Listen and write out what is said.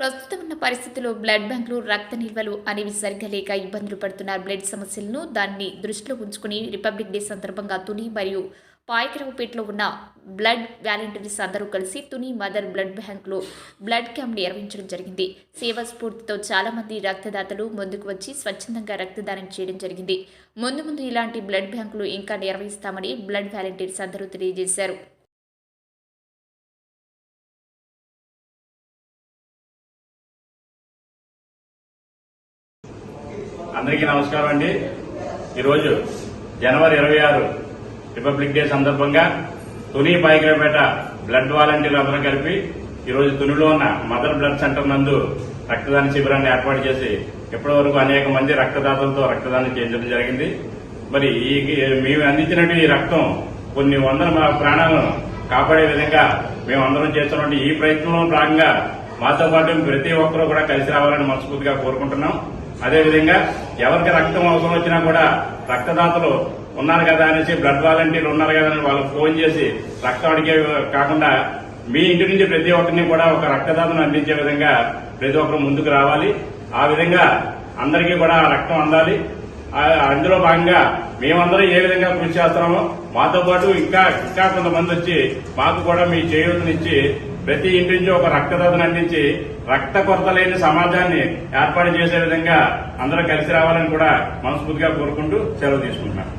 ప్రస్తుతం ఉన్న పరిస్థితుల్లో బ్లడ్ బ్యాంకులు రక్త నిల్వలు అనేవి సరిగ్గా లేక ఇబ్బందులు పడుతున్న బ్లడ్ సమస్యలను దాన్ని దృష్టిలో ఉంచుకుని రిపబ్లిక్ డే సందర్భంగా తుని మరియు పాయకరావుపేటలో ఉన్న బ్లడ్ వాలంటీర్స్ అందరూ కలిసి తుని మదర్ బ్లడ్ బ్యాంక్లో బ్లడ్ క్యాంప్ నిర్వహించడం జరిగింది. సేవా స్ఫూర్తితో చాలామంది రక్తదాతలు ముందుకు వచ్చి స్వచ్ఛందంగా రక్తదానం చేయడం జరిగింది. ముందు ముందు ఇలాంటి బ్లడ్ బ్యాంకులు ఇంకా నిర్వహిస్తామని బ్లడ్ వాలంటీర్స్ అందరూ తెలియజేశారు. అందరికీ నమస్కారం అండి. ఈరోజు జనవరి ఇరవై ఆరు రిపబ్లిక్ డే సందర్భంగా తుని పైకిరపేట బ్లడ్ వాలంటీర్లు అందరం కలిపి ఈరోజు తునిలో ఉన్న మదర్ బ్లడ్ సెంటర్ నందు రక్తదాన శిబిరాన్ని ఏర్పాటు చేసి ఇప్పటి వరకు అనేక మంది రక్తదాతలతో రక్తదానం చేయించడం జరిగింది. మరి ఈ మేము అందించినట్టు ఈ రక్తం కొన్ని వందల మా- ప్రాణాలను కాపాడే విధంగా మేము చేస్తున్నటువంటి ఈ ప్రయత్నంలో భాగంగా మాతో పాటు ప్రతి ఒక్కరూ కూడా కలిసి రావాలని మనస్ఫూర్తిగా కోరుకుంటున్నాం. అదేవిధంగా ఎవరికి రక్తం అవసరం వచ్చినా కూడా రక్తదాతలు ఉన్నారు కదా అనేసి బ్లడ్ వాలంటీర్లు ఉన్నారు కదా అని వాళ్ళకి ఫోన్ చేసి రక్తం అడిగే కాకుండా మీ ఇంటి నుంచి ప్రతి ఒక్కరిని కూడా ఒక రక్తదాతను అందించే విధంగా ప్రతి ఒక్కరు ముందుకు రావాలి. ఆ విధంగా అందరికీ కూడా ఆ రక్తం అందాలి. అందులో భాగంగా మేమందరం ఏ విధంగా కృషి చేస్తున్నామో మాతో పాటు ఇంకా ఇంకా కొంతమంది వచ్చి మాకు కూడా మీ చేయూతనిచ్చి ప్రతి ఇంటి నుంచి ఒక రక్తదాతను అందించి రక్త కొరత లేని సమాజాన్ని ఏర్పాటు చేసే విధంగా అందరూ కలిసి రావాలని కూడా మనస్ఫూర్తిగా కోరుకుంటూ సెలవు తీసుకుంటున్నాను.